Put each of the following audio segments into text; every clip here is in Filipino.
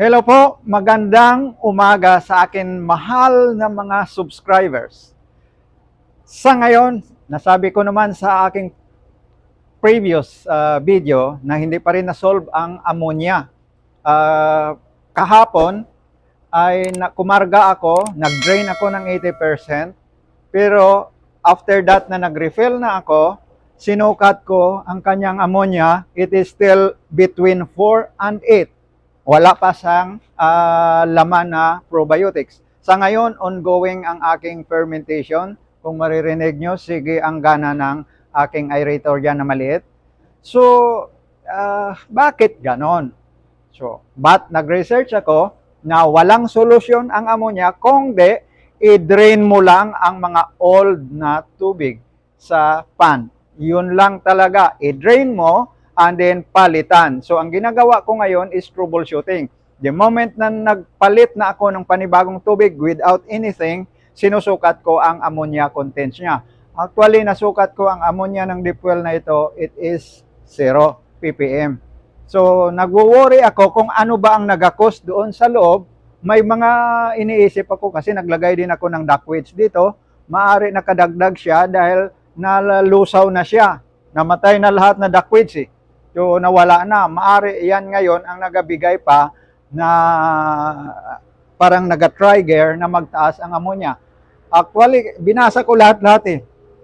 Hello po, magandang umaga sa akin mahal na mga subscribers. Sa ngayon, nasabi ko naman sa aking previous uh, video na hindi pa rin na-solve ang ammonia. Uh, kahapon ay kumarga ako, nag-drain ako ng 80%, pero after that na nag-refill na ako, sinukat ko ang kanyang ammonia, it is still between 4 and 8 wala pa siyang ah, laman na probiotics. Sa ngayon, ongoing ang aking fermentation. Kung maririnig nyo, sige ang gana ng aking aerator dyan na maliit. So, ah, bakit ganon? So, but nag-research ako na walang solusyon ang ammonia kung di i-drain mo lang ang mga old na tubig sa pan. Yun lang talaga. I-drain mo and then palitan. So, ang ginagawa ko ngayon is troubleshooting. The moment na nagpalit na ako ng panibagong tubig without anything, sinusukat ko ang ammonia contents niya. Actually, nasukat ko ang ammonia ng deep well na ito, it is 0 ppm. So, nagwo-worry ako kung ano ba ang nagakos doon sa loob. May mga iniisip ako kasi naglagay din ako ng ductweights dito. Maari nakadagdag siya dahil nalalusaw na siya. Namatay na lahat na ductweights eh. So nawala na. Maari yan ngayon ang nagabigay pa na parang naga-trigger na magtaas ang ammonia. Actually, binasa ko lahat-lahat eh.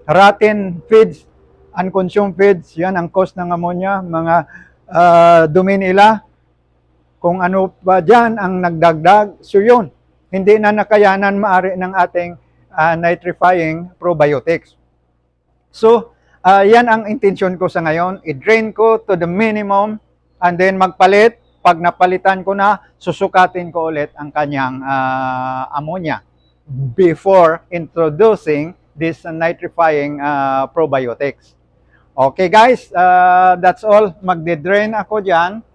Rotten feeds, unconsumed feeds, yan ang cause ng ammonia. Mga uh, dumi nila, kung ano pa dyan ang nagdagdag. So yun, hindi na nakayanan maari ng ating uh, nitrifying probiotics. So, Uh, yan ang intention ko sa ngayon. I-drain ko to the minimum and then magpalit. Pag napalitan ko na, susukatin ko ulit ang kanyang uh, ammonia before introducing this nitrifying uh, probiotics. Okay guys, uh, that's all. Magde-drain ako dyan.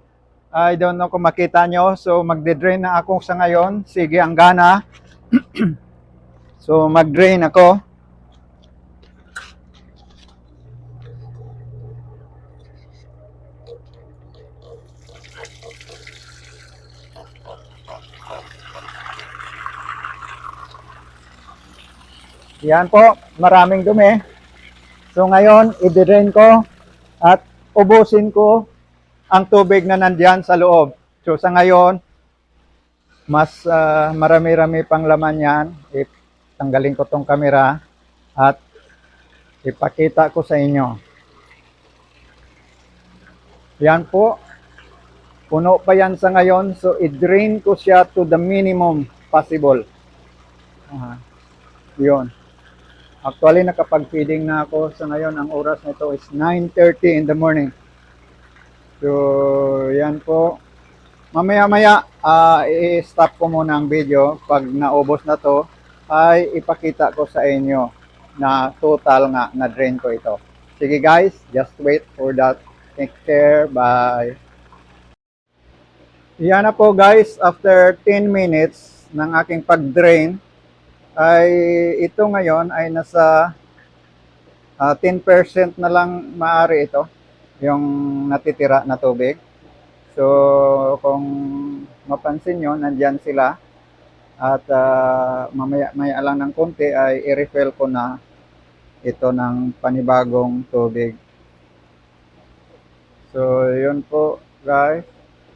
I don't know kung makita nyo. So magde-drain na ako sa ngayon. Sige, ang gana. so mag-drain ako. Yan po, maraming dumi. So ngayon, i-drain ko at ubusin ko ang tubig na nandyan sa loob. So sa ngayon, mas uh, marami-rami pang laman yan. Tanggalin ko tong camera at ipakita ko sa inyo. Yan po. Puno pa yan sa ngayon. So i-drain ko siya to the minimum possible. Uh, yun. Actually, nakapag-feeding na ako sa ngayon. Ang oras nito is 9.30 in the morning. So, yan po. Mamaya-maya, uh, i-stop ko muna ang video. Pag naubos na to, ay ipakita ko sa inyo na total nga na drain ko ito. Sige guys, just wait for that. Take care. Bye. Yan na po guys, after 10 minutes ng aking pag-drain, ay ito ngayon ay nasa uh, 10% na lang maaari ito yung natitira na tubig. So kung mapansin nyo, nandyan sila at uh, mamaya maya lang ng konti ay i-refill ko na ito ng panibagong tubig. So yun po guys.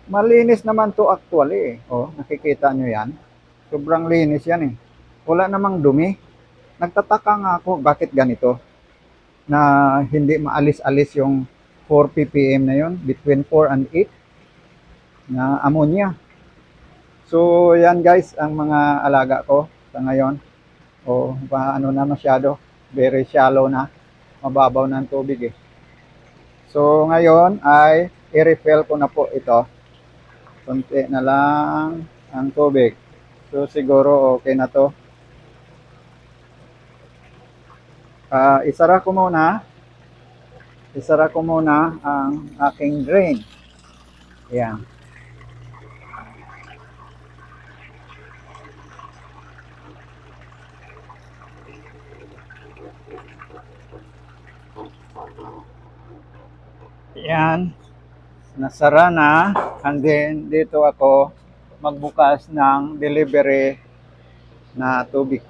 Malinis naman to actually. Eh. Oh, nakikita nyo yan. Sobrang linis yan eh wala namang dumi. Nagtataka nga ako bakit ganito na hindi maalis-alis yung 4 ppm na yon between 4 and 8 na ammonia. So yan guys ang mga alaga ko sa ngayon. O paano na masyado, very shallow na, mababaw na ang tubig eh. So ngayon ay i-refill ko na po ito. Kunti na lang ang tubig. So siguro okay na to. uh, isara ko muna isara ko muna ang aking drain yan yan nasara na and then dito ako magbukas ng delivery na tubig.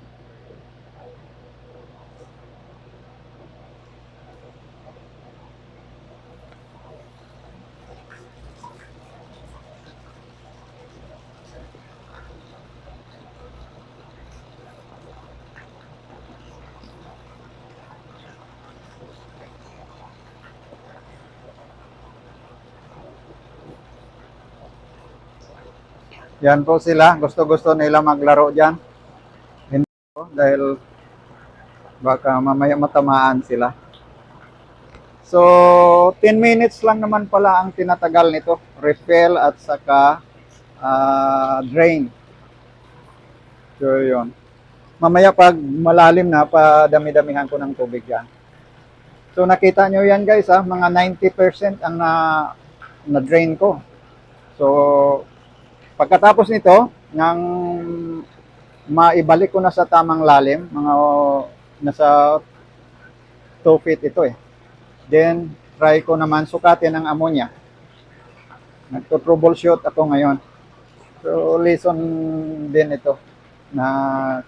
Yan po sila. Gusto-gusto nila maglaro dyan. Hindi po, dahil baka mamaya matamaan sila. So, 10 minutes lang naman pala ang tinatagal nito. Refill at saka ah, drain. So, yun. Mamaya pag malalim na, padami-damihan ko ng tubig yan. So, nakita nyo yan guys, ha? mga 90% ang na, na-drain ko. So, Pagkatapos nito, nang maibalik ko na sa tamang lalim, mga nasa 2 feet ito eh. Then, try ko naman sukatin ang ammonia. Nagto-troubleshoot ako ngayon. So, lesson din ito na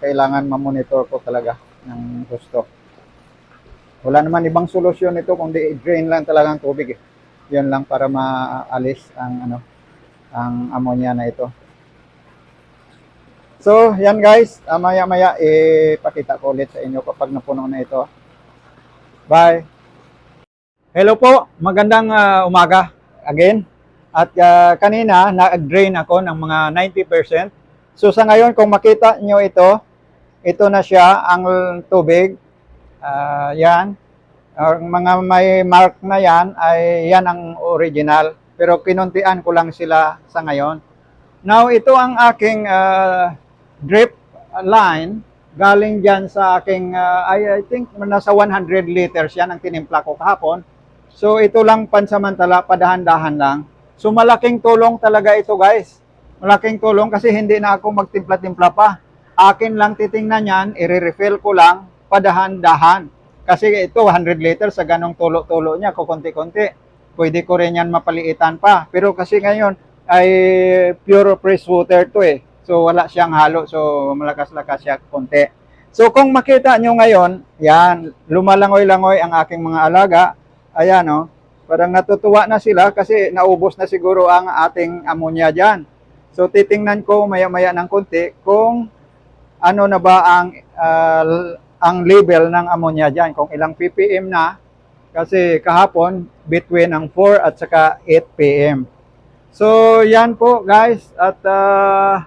kailangan mamonitor ko talaga ng gusto. Wala naman ibang solusyon ito kundi drain lang talaga ang tubig eh. Yan lang para maalis ang ano ang ammonia na ito. So, yan guys. Ah, maya-maya, ipakita ko ulit sa inyo kapag napuno na ito. Bye! Hello po! Magandang ah, umaga again. At ah, kanina, nag-drain ako ng mga 90%. So, sa ngayon, kung makita nyo ito, ito na siya, ang tubig. Ah, yan. Ang mga may mark na yan, ay yan ang original pero kinuntian ko lang sila sa ngayon. Now, ito ang aking uh, drip line galing dyan sa aking, uh, I, I think nasa 100 liters yan ang tinimpla ko kahapon. So, ito lang pansamantala, padahan-dahan lang. So, malaking tulong talaga ito guys. Malaking tulong kasi hindi na ako magtimpla-timpla pa. Akin lang titingnan yan, i-refill ko lang, padahan-dahan. Kasi ito, 100 liters sa ganong tulo-tulo niya, kukunti-kunti pwede ko rin yan mapaliitan pa. Pero kasi ngayon ay pure fresh water to eh. So wala siyang halo, so malakas-lakas siya konti. So kung makita nyo ngayon, yan, lumalangoy-langoy ang aking mga alaga. Ayan oh, parang natutuwa na sila kasi naubos na siguro ang ating ammonia dyan. So titingnan ko maya-maya ng konti kung ano na ba ang uh, ang level ng ammonia dyan, kung ilang ppm na kasi kahapon, between ang 4 at saka 8 p.m. So, yan po guys. At uh,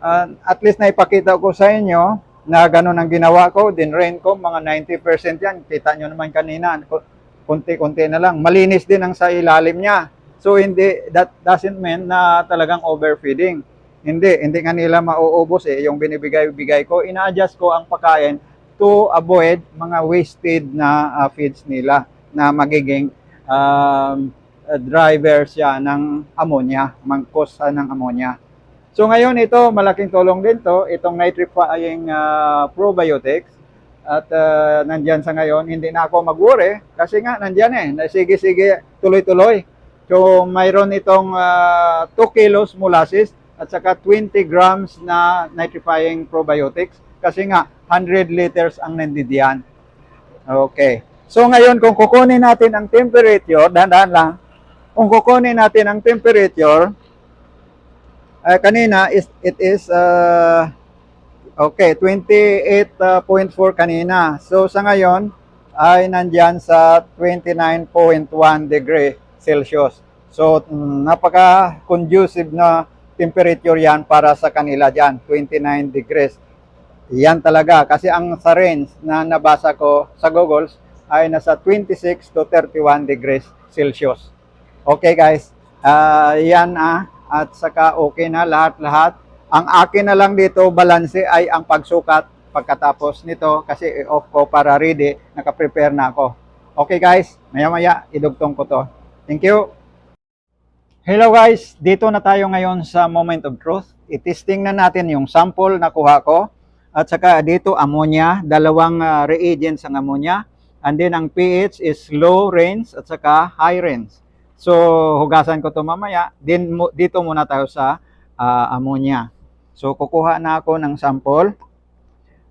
uh, at least na ipakita ko sa inyo na ganun ang ginawa ko. Din rain ko, mga 90% yan. Kita nyo naman kanina. Kunti-kunti na lang. Malinis din ang sa ilalim niya. So, hindi, that doesn't mean na talagang overfeeding. Hindi, hindi nga nila mauubos eh. Yung binibigay-bigay ko, ina-adjust ko ang pagkain to avoid mga wasted na uh, feeds nila na magiging um, driver siya ng ammonia, mangkosa ng ammonia. So ngayon ito, malaking tulong din to, itong nitrifying uh, probiotics. At uh, nandyan sa ngayon, hindi na ako mag-worry kasi nga nandyan eh, sige-sige tuloy-tuloy. So mayroon itong uh, 2 kilos molasses at saka 20 grams na nitrifying probiotics. Kasi nga 100 liters ang nandidiyan. Okay. So ngayon kung kukunin natin ang temperature, dahan-dahan lang, kung kukunin natin ang temperature, uh, kanina is, it is uh, okay, 28.4 kanina. So sa ngayon ay nandyan sa 29.1 degree Celsius. So napaka conducive na temperature yan para sa kanila dyan, 29 degrees. Yan talaga kasi ang sa range na nabasa ko sa Google ay nasa 26 to 31 degrees Celsius. Okay guys, uh, yan ah, at saka okay na lahat-lahat. Ang akin na lang dito balanse ay ang pagsukat pagkatapos nito kasi off ko para ready, naka-prepare na ako. Okay guys, maya-maya idugtong ko to. Thank you. Hello guys, dito na tayo ngayon sa moment of truth. I-testing na natin yung sample na kuha ko at saka dito ammonia, dalawang uh, reagents ang ammonia. And then ang pH is low range at saka high range. So hugasan ko to mamaya. Then dito muna tayo sa ah, ammonia. So, kukuha na ako ng sample.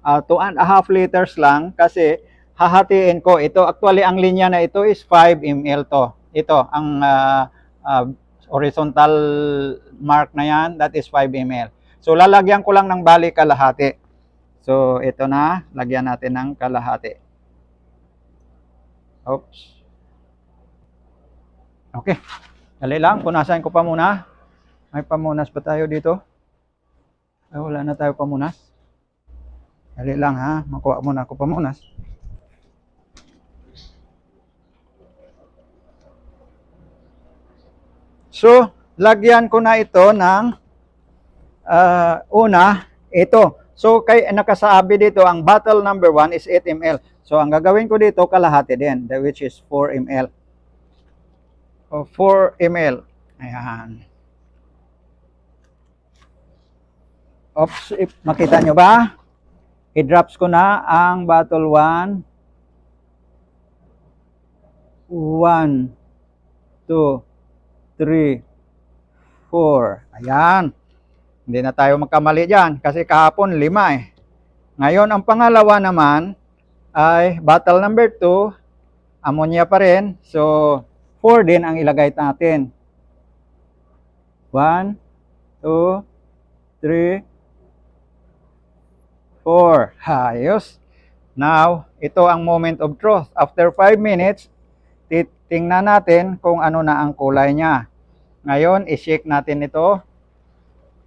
Ah, two and a half liters lang kasi hahatiin ko. Ito, actually, ang linya na ito is 5 ml to. Ito, ang ah, ah, horizontal mark na yan, that is 5 ml. So, lalagyan ko lang ng bali kalahati. So, ito na, lagyan natin ng kalahati. Oops. Okay. Dali lang, punasan ko pa muna. May pamunas ba tayo dito? Ay, wala na tayo pamunas. Dali lang ha, makuha muna ako pamunas. So, lagyan ko na ito ng ah, una, ito. So, kay nakasabi dito, ang bottle number 1 is 8 ml. So, ang gagawin ko dito, kalahati din, which is 4 ml. O, 4 ml. Ayan. Oops, if makita nyo ba? I-drops ko na ang bottle 1. 1, 2, 3, 4. Ayan. Hindi na tayo magkamali dyan kasi kahapon lima eh. Ngayon, ang pangalawa naman ay bottle number 2, ammonia pa rin. So, 4 din ang ilagay natin. 1, 2, 3, 4. Hayos. Now, ito ang moment of truth. After 5 minutes, titingnan natin kung ano na ang kulay niya. Ngayon, i-shake natin ito.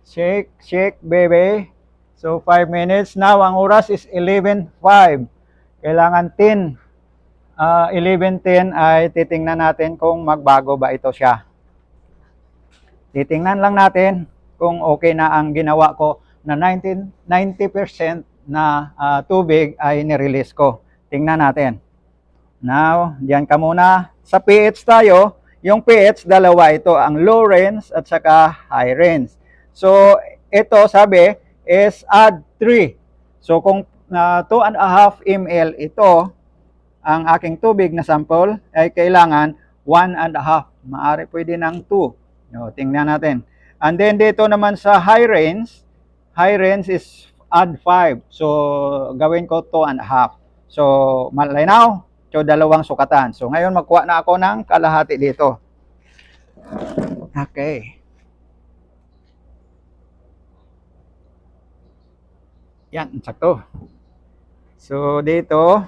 Shake, shake, baby. So, 5 minutes. Now, ang oras is 11.05. Kailangan 10. ah 11.10 ay titingnan natin kung magbago ba ito siya. Titingnan lang natin kung okay na ang ginawa ko na 19, 90% na ah, tubig ay nirelease ko. Tingnan natin. Now, diyan ka muna. Sa pH tayo, yung pH dalawa ito, ang low range at saka high range. So, ito sabi is add 3. So, kung na 2 and a half ml ito, ang aking tubig na sample ay kailangan 1 and a half. Maari pwede ng 2. No, tingnan natin. And then dito naman sa high range, high range is add 5. So, gawin ko 2 and a half. So, malinaw. So, dalawang sukatan. So, ngayon magkuha na ako ng kalahati dito. Okay. Yan, sakto. So, dito,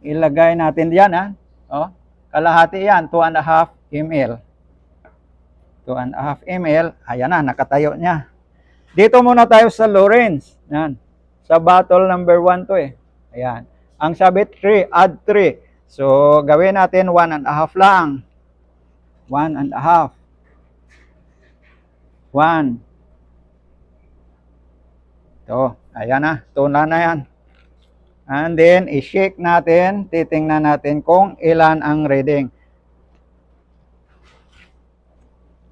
ilagay natin diyan, ha? Oh, kalahati yan, 2 and a half ml. 2 and a half ml. Ayan na, nakatayo niya. Dito muna tayo sa Lawrence. Yan. Sa bottle number 1 to eh. Ayan. Ang sabi 3, add 3. So, gawin natin 1 and a half lang. 1 and a half. 1. Ito. Ayan na. Tuna na yan. And then, i-shake natin. Titingnan natin kung ilan ang reading.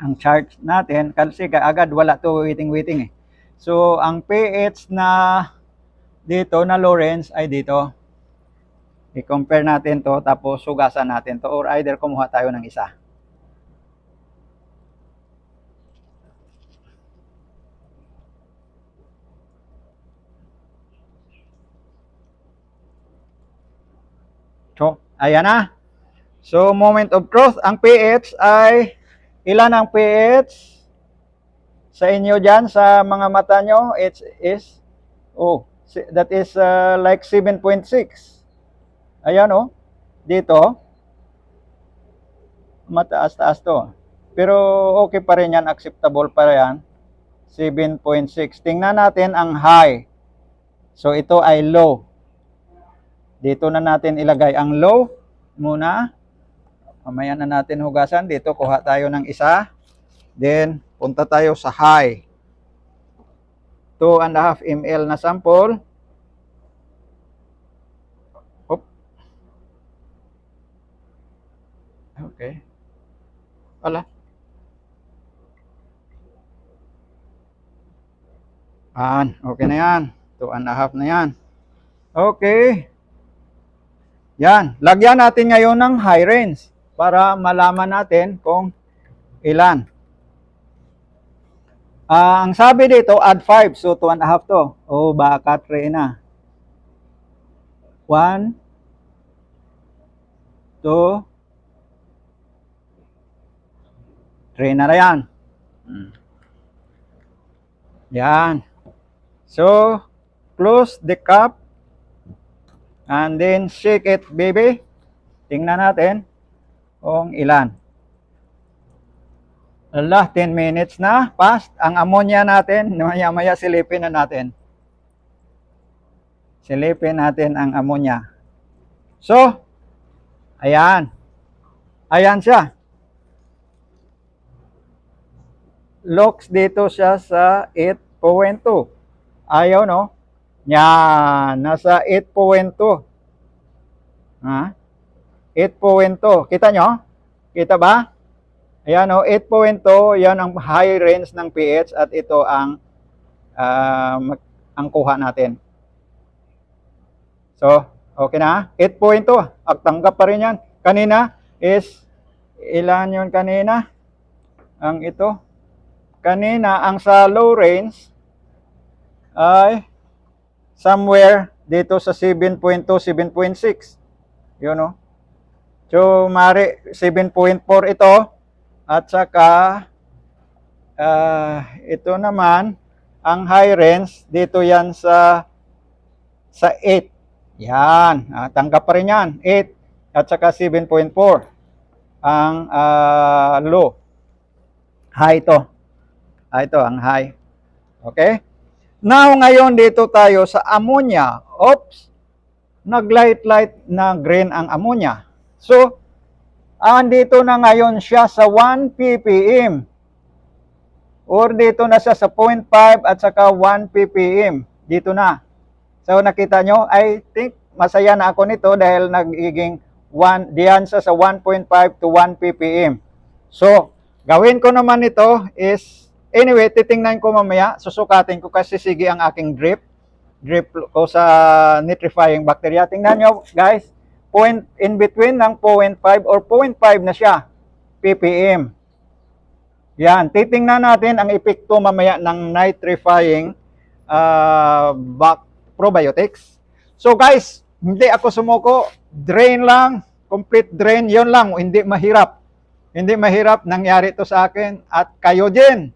Ang chart natin, kasi agad wala to waiting-waiting eh. So, ang pH na dito na Lawrence ay dito. I-compare natin to tapos sugasan natin to or either kumuha tayo ng isa. So, ayan na. So, moment of truth. Ang pH ay, ilan ang pH? Sa inyo dyan, sa mga mata nyo, it is, oh, that is uh, like 7.6. Ayan oh, dito, mataas-taas to. Pero okay pa rin yan, acceptable pa yan. 7.6. Tingnan natin ang high. So, ito ay low. Dito na natin ilagay ang low muna. Mamaya na natin hugasan. Dito kuha tayo ng isa. Then, punta tayo sa high. 2 and a half ml na sample. Oop. Okay. Wala. Yan. Okay na yan. 2 and a half na yan. Okay. Yan. Lagyan natin ngayon ng high range para malaman natin kung ilan. Ah, ang sabi dito, add 5. So, 2 and a half to. O, baka 3 na. 1, 2, 3 na na yan. Yan. So, close the cup. And then, shake it, baby. Tingnan natin kung ilan. Allah, 10 minutes na. Past. Ang ammonia natin, maya-maya silipin na natin. Silipin natin ang ammonia. So, ayan. Ayan siya. Locks dito siya sa 8.2. Ayaw, no? Yan. Nasa 8.2. Ha? 8.2. Kita nyo? Kita ba? Ayan o, 8.2, yan ang high range ng pH at ito ang mag- ang kuha natin. So, okay na? 8.2, at tanggap pa rin yan. Kanina is, ilan yun kanina? Ang ito. Kanina, ang sa low range ay somewhere dito sa 7.2, 7.6. Yun o. So, mari 7.4 ito. At saka, ah, ito naman, ang high range, dito yan sa, sa 8. Yan, ah, tanggap pa rin yan, 8. At saka 7.4. Ang ah, low. High ito. Ah, ito, ang high. Okay? Now, ngayon dito tayo sa ammonia. Oops! Nag-light-light na green ang ammonia. So, andito na ngayon siya sa 1 ppm. Or dito na siya sa 0.5 at saka 1 ppm. Dito na. So nakita nyo, I think masaya na ako nito dahil nagiging 1, diyan sa 1.5 to 1 ppm. So, gawin ko naman ito is, anyway, titingnan ko mamaya, susukatin ko kasi sige ang aking drip. Drip ko sa nitrifying bacteria. Tingnan nyo guys, point in between ng 0.5 or 0.5 na siya ppm. Yan, titingnan natin ang epekto mamaya ng nitrifying uh, bac- probiotics. So guys, hindi ako sumuko, drain lang, complete drain, yon lang, hindi mahirap. Hindi mahirap, nangyari to sa akin at kayo din.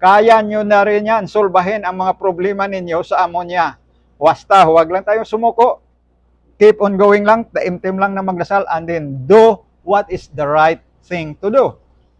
Kaya nyo na rin yan, solbahin ang mga problema ninyo sa ammonia. Wasta, huwag lang tayo sumuko keep on going lang, taimtim lang na magdasal, and then do what is the right thing to do.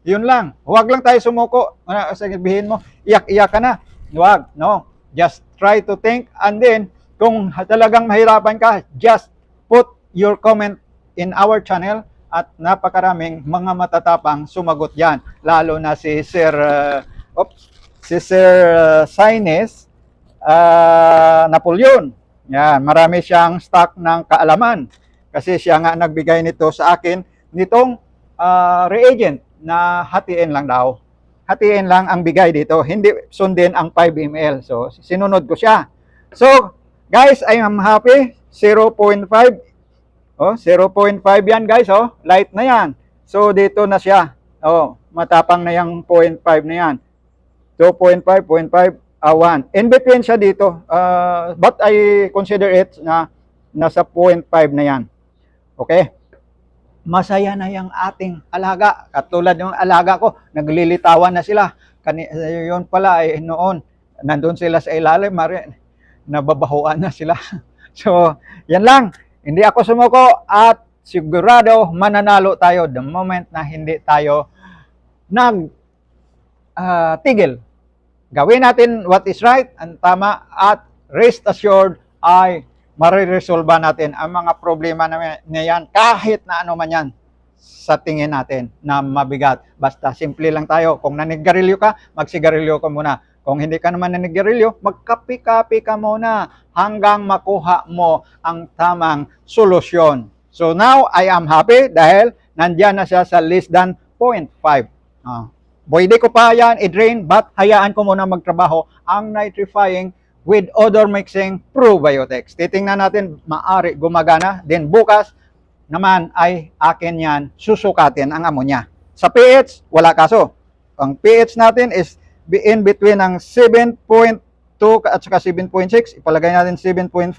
Yun lang. Huwag lang tayo sumuko. Ano, sabihin mo, iyak-iyak ka na. Huwag. No. Just try to think, and then, kung talagang mahirapan ka, just put your comment in our channel at napakaraming mga matatapang sumagot yan. Lalo na si Sir, uh, oops, si Sir uh, Sines uh, Napoleon. Yan, marami siyang stock ng kaalaman. Kasi siya nga nagbigay nito sa akin nitong ah, reagent na hatiin lang daw. Hatiin lang ang bigay dito, hindi sundin ang 5 ml. So, sinunod ko siya. So, guys, I am happy. 0.5. Oh, 0.5 yan, guys, oh. Light na yan. So, dito na siya. Oh, matapang na yung 0.5 na yan. 2.5, 0.5, uh, 1. In between siya dito. Uh, but I consider it na nasa 0.5 na yan. Okay? Masaya na yung ating alaga. Katulad ng alaga ko, naglilitawan na sila. Kani, yun pala ay noon, nandun sila sa ilalim, mari, nababahuan na sila. so, yan lang. Hindi ako sumuko at sigurado mananalo tayo the moment na hindi tayo nag ah, tigil gawin natin what is right and tama at rest assured ay mariresolba natin ang mga problema na yan kahit na ano man yan sa tingin natin na mabigat. Basta simple lang tayo. Kung nanigarilyo ka, magsigarilyo ka muna. Kung hindi ka naman nanigarilyo, magkapi-kapi ka muna hanggang makuha mo ang tamang solusyon. So now, I am happy dahil nandyan na siya sa less than 0.5. Ah. Pwede ko pa yan i-drain but hayaan ko muna magtrabaho ang nitrifying with odor mixing probiotics. Titingnan natin maari gumagana. Then bukas naman ay akin yan susukatin ang ammonia. Sa pH, wala kaso. Ang pH natin is in between ng 7.2 at saka 7.6. Ipalagay natin 7.4.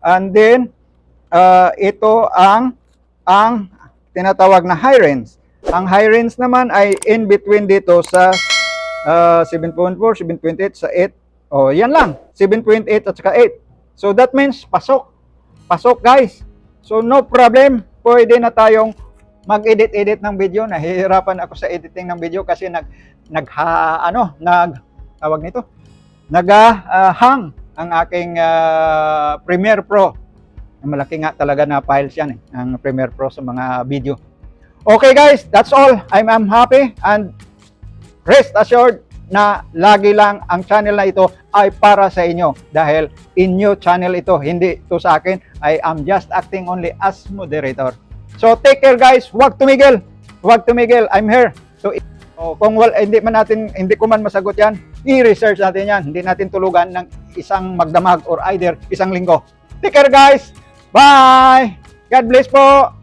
And then, uh, ito ang ang tinatawag na high range. Ang high range naman ay in between dito sa uh, 7.4, 7.8 sa 8. Oh, yan lang. 7.8 at saka 8. So that means pasok. Pasok guys. So no problem. Pwede na tayong mag-edit-edit ng video. Nahihirapan ako sa editing ng video kasi nag nag ano, nag tawag nito. Nag-hang ang aking uh, Premiere Pro. Malaki nga talaga na files yan eh, ang Premiere Pro sa mga video. Okay guys, that's all. I'm, I'm happy and rest assured na lagi lang ang channel na ito ay para sa inyo dahil inyo channel ito, hindi ito sa akin. I am just acting only as moderator. So take care guys, huwag tumigil. Huwag tumigil. I'm here. So kung wal, hindi man natin hindi ko man masagot 'yan, i-research natin 'yan. Hindi natin tulugan ng isang magdamag or either isang linggo. Take care guys. Bye. God bless po.